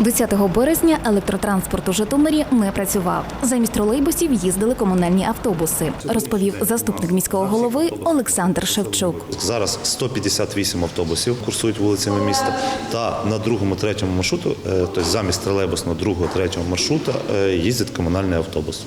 10 березня електротранспорт у Житомирі не працював. Замість тролейбусів їздили комунальні автобуси, розповів заступник міського голови Олександр Шевчук. Зараз 158 автобусів курсують вулицями міста. Та на другому, третьому маршруту, е, тобто замість тролейбусного другого, третього маршрута, е, їздить комунальний автобус.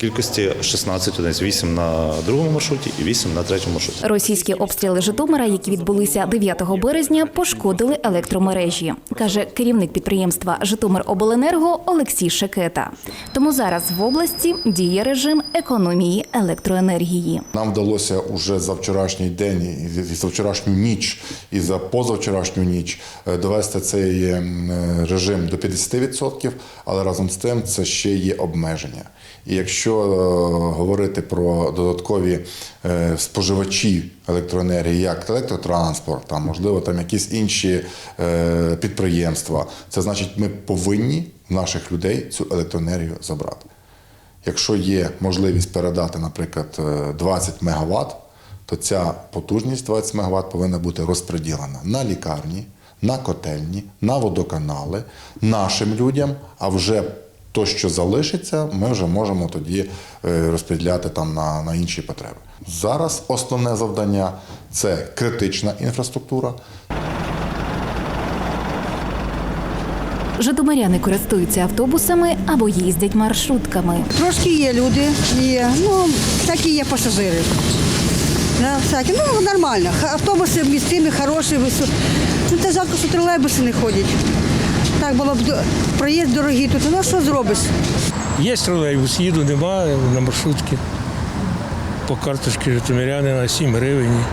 Кількості 16 одиниць, 8 на другому маршруті і 8 на третьому маршруті. Російські обстріли Житомира, які відбулися 9 березня, пошкодили електромережі, каже керівник підприємства Житомиробленерго Олексій Шекета. Тому зараз в області діє режим економії електроенергії. Нам вдалося уже за вчорашній день, і за вчорашню ніч, і за позавчорашню ніч е, довести цей ем, е, режим до 50%, але разом з тим це ще є обмеження. І якщо е, говорити про додаткові е, споживачі електроенергії, як електротранспорт, там можливо там якісь інші е, підприємства, це значить, ми повинні наших людей цю електроенергію забрати. Якщо є можливість передати, наприклад, е, 20 МВт, то ця потужність 20 МВт повинна бути розподілена на лікарні, на котельні, на водоканали, нашим людям, а вже то, що залишиться, ми вже можемо тоді е, розподіляти там на, на інші потреби. Зараз основне завдання це критична інфраструктура, Житомиряни користуються автобусами або їздять маршрутками. Трошки є люди, є. Ну, всякі є пасажири. Да, всякі. Ну, нормально. Автобуси місцеві, хороші, висо- Ну, та жалко, що тролейбуси не ходять. Так було б до- проїзд дорогий тут. Ну, що зробиш? Є тролейбус, їду, нема на маршрутці. По карточці житомиряни на 7 гривень.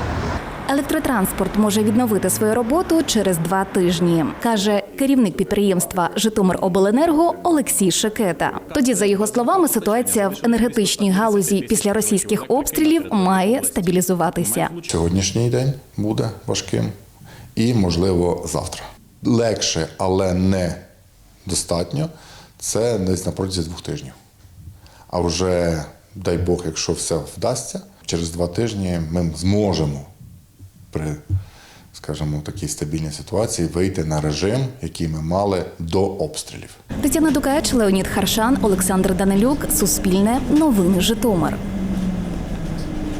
Електротранспорт може відновити свою роботу через два тижні, каже керівник підприємства Житомиробленерго Олексій Шекета. Тоді, за його словами, ситуація в енергетичній галузі після російських обстрілів має стабілізуватися. Сьогоднішній день буде важким і, можливо, завтра. Легше, але не достатньо. Це десь на протязі двох тижнів. А вже, дай Бог, якщо все вдасться, через два тижні ми зможемо при, скажімо, такій стабільній ситуації вийти на режим, який ми мали до обстрілів. Тетяна Дукач, Леонід Харшан, Олександр Данилюк, Суспільне, Новини Житомир.